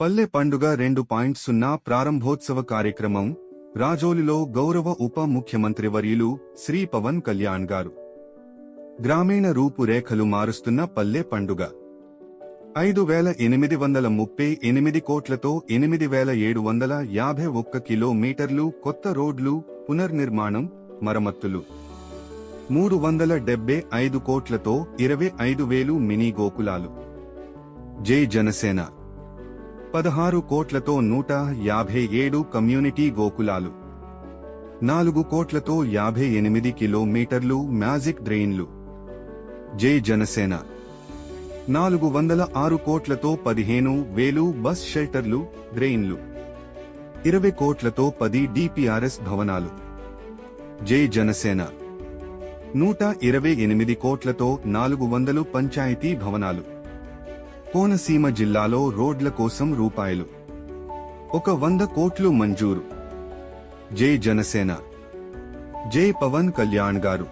పల్లె పండుగ రెండు పాయింట్ సున్నా ప్రారంభోత్సవ కార్యక్రమం రాజోలులో గౌరవ ఉప ముఖ్యమంత్రి వర్యులు శ్రీ పవన్ కళ్యాణ్ గారు. గ్రామీణ రూపురేఖలు మారుస్తున్న పల్లె పండుగ. ఐదు వేల ఎనిమిది వందల ముప్పై ఎనిమిది కోట్లతో ఎనిమిది వేల ఏడు వందల యాభై ఒక్క కిలోమీటర్లు కొత్త రోడ్లు పునర్నిర్మాణం మరమ్మతులు మూడు వందల డెబ్బై ఐదు కోట్లతో ఇరవై ఐదు వేలు మినీ గోకులాలు. జై జనసేన. పదహారు కోట్లతో నూట యాభై ఏడు కమ్యూనిటీ గోకులాలు. నాలుగు కోట్లతో యాభై ఎనిమిది కిలోమీటర్లు మ్యాజిక్ డ్రెయిన్లు జై జనసేన. నాలుగు వందల ఆరు కోట్లతో పదిహేను వేలు బస్ షెల్టర్లు డ్రెయిన్లు ఇరవై కోట్లతో పది డిపిఆర్ఎస్ భవనాలు. జై జనసేన. నూట ఇరవై ఎనిమిది కోట్లతో నాలుగు వందలు పంచాయతీ భవనాలు. కోనసీమ జిల్లాలో రోడ్ల కోసం రూపాయలు. ఒక వంద కోట్లు మంజూరు. జై జనసేన. జై పవన్ కళ్యాణ్ గారు.